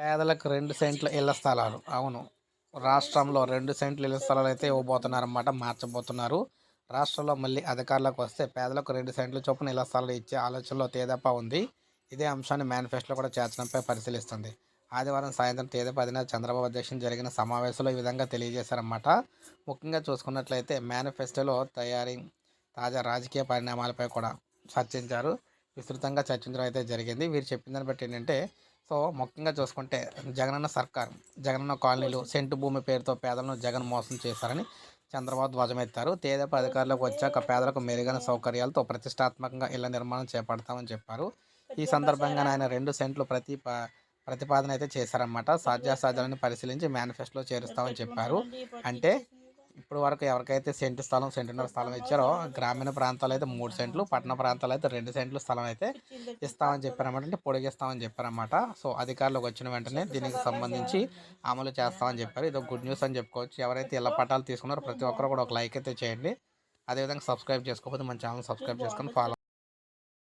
పేదలకు రెండు సెంట్ల ఇళ్ళ స్థలాలు. అవును. రాష్ట్రంలో రెండు సెంట్ల ఇళ్ళ స్థలాలు అయితే ఇవ్వబోతున్నారన్నమాట మార్చబోతున్నారు. రాష్ట్రంలో మళ్ళీ అధికారులకు వస్తే పేదలకు రెండు సెంట్ల చొప్పున ఇళ్ళ స్థలాలు ఇచ్చే ఆలోచనలో తేదప ఉంది. ఇదే అంశాన్ని మేనిఫెస్టోలో కూడా చేర్చడంపై పరిశీలిస్తుంది. ఆదివారం సాయంత్రం తేదీ పదిన చంద్రబాబు అధ్యక్షం జరిగిన సమావేశంలో ఈ విధంగా తెలియజేశారన్నమాట. ముఖ్యంగా చూసుకున్నట్లయితే మేనిఫెస్టోలో తయారీ తాజా రాజకీయ పరిణామాలపై కూడా చర్చించారు. విస్తృతంగా చర్చించడం అయితే జరిగింది. వీరు చెప్పిన దాన్ని బట్టి ఏంటంటే సో ముఖ్యంగా చూసుకుంటే జగనన్న సర్కార్ జగనన్న కాలనీలు సెంటు భూమి పేరుతో పేదలను జగన్ మోసం చేశారని చంద్రబాబు ధ్వజమెత్తారు. తేదప అధికారులకు వచ్చాక పేదలకు మెరుగైన సౌకర్యాలతో ప్రతిష్టాత్మకంగా ఇళ్ళ నిర్మాణం చేపడతామని చెప్పారు. ఈ సందర్భంగా ఆయన రెండు సెంట్లు ప్రతి ప్రతిపాదన అయితే చేశారన్నమాట. సాధ్యాసాధ్యాలను పరిశీలించి మేనిఫెస్టోలో చేరుస్తామని చెప్పారు. అంటే ఇప్పుడు వరకు ఎవరికైతే సెంటు స్థలం సెంటున్నర స్థలం ఇచ్చారో గ్రామీణ ప్రాంతాలు అయితే మూడు సెంట్లు పట్టణ ప్రాంతాలు అయితే రెండు సెంట్లు స్థలం అయితే ఇస్తామని చెప్పారన్నమాట. అంటే పొడిగిస్తామని చెప్పారన్నమాట. సో అధికారులకు వచ్చిన వెంటనే దీనికి సంబంధించి అమలు చేస్తామని చెప్పారు. ఇది ఒక గుడ్ న్యూస్ అని చెప్పుకోవచ్చు. ఎవరైతే ఇళ్ళ పట్టాలు తీసుకున్నారో ప్రతి ఒక్కరు కూడా ఒక లైక్ అయితే చేయండి. అదేవిధంగా సబ్స్క్రైబ్ చేసుకోకపోతే మన ఛానల్ సబ్స్క్రైబ్ చేసుకొని ఫాలో